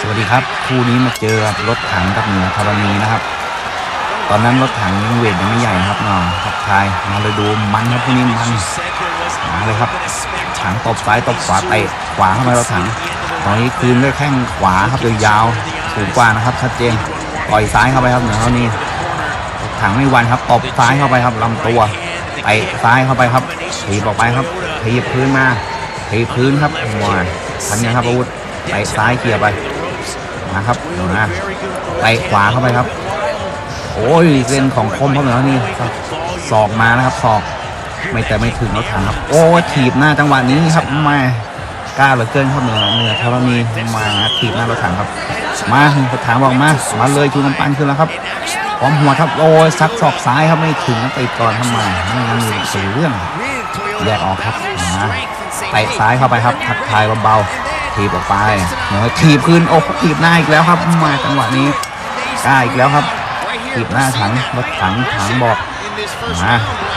สวัสดีครับ คู่นี้มาเจอกับรถถังกับเหนือธรณีนะครับ ตอนนั้นรถถังยังเวทยังไม่ใหญ่นะครับนาะทักทายมาเลยดูมันครับคู่นี้มันมาเลยครับ ถังตบซ้ายตบขวาเตะขวาเข้าไปรถถัง ตอนนี้คืนด้วยแข้งขวาครับยาวสูงกว่านะครับชัดเจนต่อยซ้ายเข้าไปครับเหนือเท่านี้ถังไม่วันครับตบซ้ายเข้าไปครับลำตัวเตะซ้ายเข้าไปครับถีบออกไปครับถีบพื้นมาถีบพื้นครับว้าทันยังครับอาวุธ เตะซ้ายเคลียร์ไปมาครับมาเตะขวาเข้าไปครับ โอ้ยเส้นของคมครับเหนือนี่ศอกมานะครับศอก ไม่แต่ไม่ถึงรถถังครับ โอ้ถีบหน้าจังหวะนี้ครับม่กล้าเหลือเกินครับเหนือเหนือธรณีมาถีบหน้ารถถังครับ มารถถังบอกมามาเลยชูกำปั้นขึ้นแล้วครับพร้อมหัวครับโอ้ยซักศอกซ้ายครับไม่ถึงนะติดก่อนทำไมไม่งั้นมีสี่เรื่องแยกออกครับมาเตะซ้ายเข้าไปครับทักทายเบาๆ ถีบออกไปเหนือถีบคืนโอ้ถีบหน้าอีกแล้วครับ มาจังหวะนี้กล้าอีกแล้วครับถีบหน้าถังรถถังถังบอกมา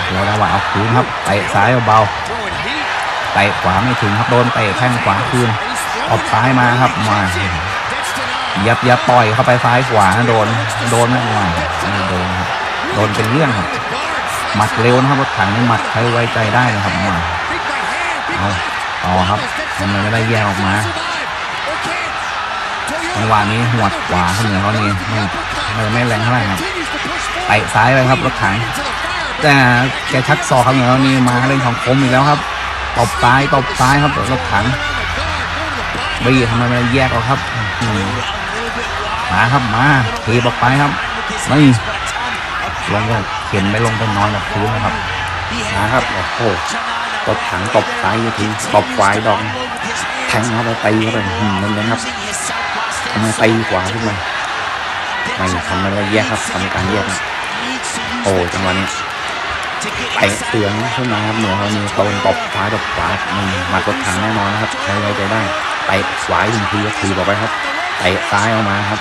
เดี๋ยวจังหวะเอาคืนครับเตะซ้ายเบาๆเตะขวาไม่ถึงครับโดนเตะแข้งขวาคืนออกซ้ายมาครับมายับยับต่อยเข้าไปซ้ายขวาโดนโดนไม่ไหวไม่โดนครับโดนเป็นเรื่องครับหมัดเร็วนะครับรถถังนี่หมัดใช้ไว้ใจได้นะครับมาเอา ต่อครับทำไมไม่ได้แยกออกมาจังหวะนี้หัวดขวาเขาเหนือเขานี่ไม่ไม่แรงเท่าไหร่ครับเตะซ้ายไปครับรถถังแต่แกชักศอกครับเหนือเขานี่มาเล่นของคมอีกแล้วครับตบซ้ายตบซ้ายครับรถถังบีทำไมไม่แยกออกครับมาครับมาทีบออกไปครับนี่ลงไปเข็นไม่ลงไปนอนกับพื้นนะครับมาครับโอ้โห รถถังตบซ้ายอีกทีตบควาดองแทงเข้าไปตีเข้าไปหืมนั่นเลยครับทำไมตีขวาขึ้นมาไม่ทำอะไรแยกครับทำการแยกนะโอ้จังหวะนี้เตะเสียงขึ้นมาครับเหนือเขามีโดนตบขวาตบขวามันหมัดรถถังแน่นอนนะครับใช้ไว้ใจได้เตะขวาอีกทีทีบอกไปครับเตะซ้ายออกมาครับ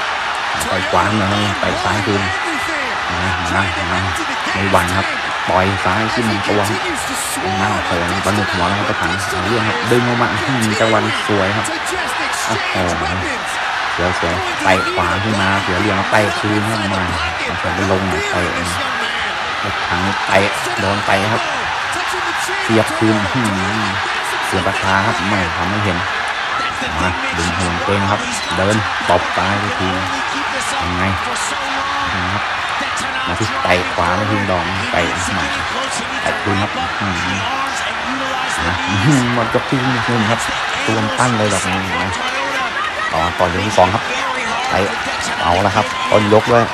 เตะขวาเหนือเขาเตะซ้ายคืนมามามาไม่หวั่นครับปล่อยซ้ายขึ้นตัว ครับมาโอ้โหบรรลุหัวแล้วครับรถถังเรื่องครับดึงออกมาอื้อหือจังหวะสวยครับโอ้โหเสียวเสียวเตะขวาขึ้นมาเสียเลี่ยมเตะคืนครับมาเอาไปลงเตะรถถังเตะโดนไปครับเสียบคืนเสียบราคาครับไม่ทำไม่เห็นมาดึงห่วงเกงครับ เดินตบตายไปทียังไงนะครับมาที่เตขวาไปทีดองเตะหมัด เตะคืนครับอื้อหือนะอื้อหือหมดยกที่หนึ่งครับตัวปั้นเลยดอกนี้นะต่อต่อยกที่สองครับเตะเอาละครับต้นยกด้วย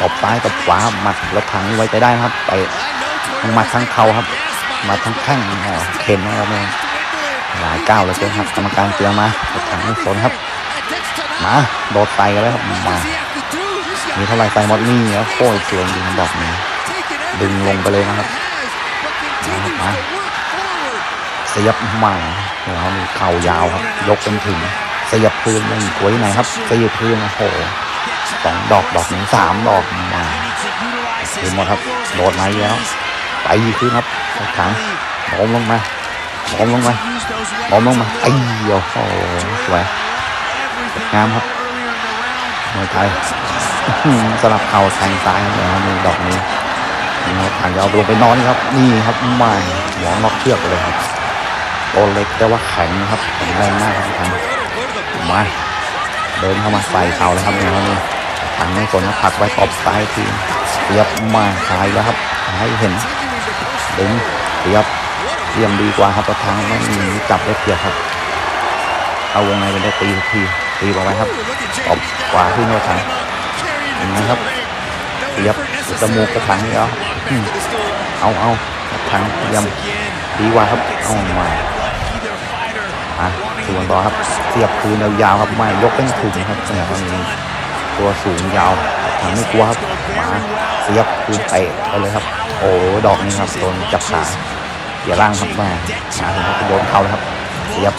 ตบซ้ายตบขวาหมัดรถถังไว้ใจได้ครับไปทั้งหมัดทั้งเข่าครับมาทั้งแข้งอ๋อเข็นนะครับเองหลายก้าวเลยเกินครับกรรมการเตือนมารถถังไม่สนครับมาโดดไตกันแล้วครับมามีเท่าไหร่ใส่หมดนี่แล้วโค้ยเสียงดึงดอกนี้ดึงลงไปเลยนะครับ มาครับมาเสียบมาแล้วมีเข่ายาวครับ ยกจนถึงเสียบพื้นไม่กลัวที่ไหนครับเสียบพื้นโอ้โหสองดอกดอกหนึ่งสามดอกมาถึงหมดครับโดดมาแล้วไปขึ้นครับถังโน้มลงมาโน้มลงมาโน้มลงมาไอ้โอ้โหสวยงามครับมวยไทยสลับเข่าแทงซ้ายแล้วมีดอกนี้ นี่ครับถังจะเอาลงไปนอนครับ นี่ครับไม่หัวนอกเชือกเลยครับตัวเล็กแต่ว่าแข็งครับแข็งแรงมากครับถังมาเดินเข้ามาใส่เข่าเลยครับเนี่ครับนี่ถังไม่สนครับผลักไว้ตบซ้ายทีเสียบมาซ้ายแล้วครับให้เห็นดึงเสียบเรียมดีกว่าครับประทางไม่มีจับได้เปรียบครับ เอาวงในเป็นได้ตีทีตีบอกไว้ครับตบขวาที่โน้ตถังนั้นครับเสียบจมูกกระถังนี่แล้ว เอาเอากระถังเรียมดีกว่าครับเอามาอะส่วนต่อครับเสียบคืนยาวๆครับไม่ยกเป็นถึงครับเนี่ยตอนนี้ตัวสูงยาวทำไม่กลัวครับมาเสียบคืนเตะไปเลยครับ โอ้ดอกนี้ครับโดนจับขาเกี่ยร่างครับมาหาถึงเขาโดนเขาเลยครับ เสียบ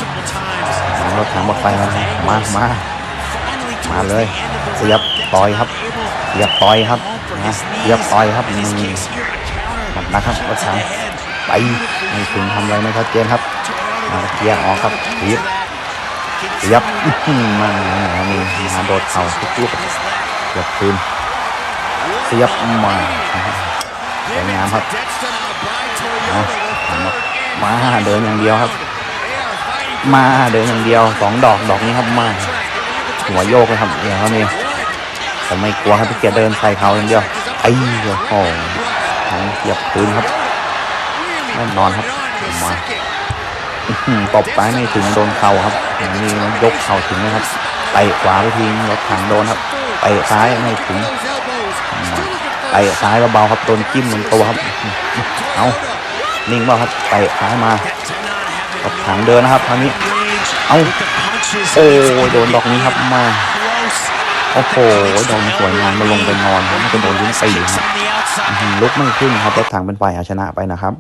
มารถถังบักไฟมามามามาเลย เสียบต่อยครับเสียบต่อยครับ นะเสียบต่อยครับนี่หนักนะครับรถถังไปไม่ถึงทำอะไรไม่ชัดเจนครับมาเกียร์ออกครับทีบเสียบอื้อหือมานี่มาโดดเข่าทุกลูกเสียบคืนเสียบมาสวยงามครับเอามาเดินอย่างเดียวครับ มาเดินอย่างเดียวสองดอกดอกนี้ครับมาหัวโยกเลยครับเดี๋ยวเขานี่ ผมไม่กลัวครับพี่เกียเดินใส่เขาอย่างเดียวไอ้โอ้โหเสียบคืนครับแน่นอนครับมาตบซ้ายไม่ถึงโดนเข่าครับอย่างนี้มันยกเข่าถึงนะครับไปขวาไปทิ้งรถถังโดนครับไปซ้ายไม่ถึงไปซ้ายเบาๆครับโดนจิ้มลงตัวครับเอานิ่งเปล่าครับไปซ้ายมารถถังเดินนะครับคราวนี้เอาโอ้ยโดนดอกนี้ครับมา โอ้โหโดนสวยงามมาลงไปนอนครับไม่เป็นโดนลิ้นปีครับลุกไม่ขึ้นครับรถถังเป็นฝ่ายเอาชนะไปนะครับ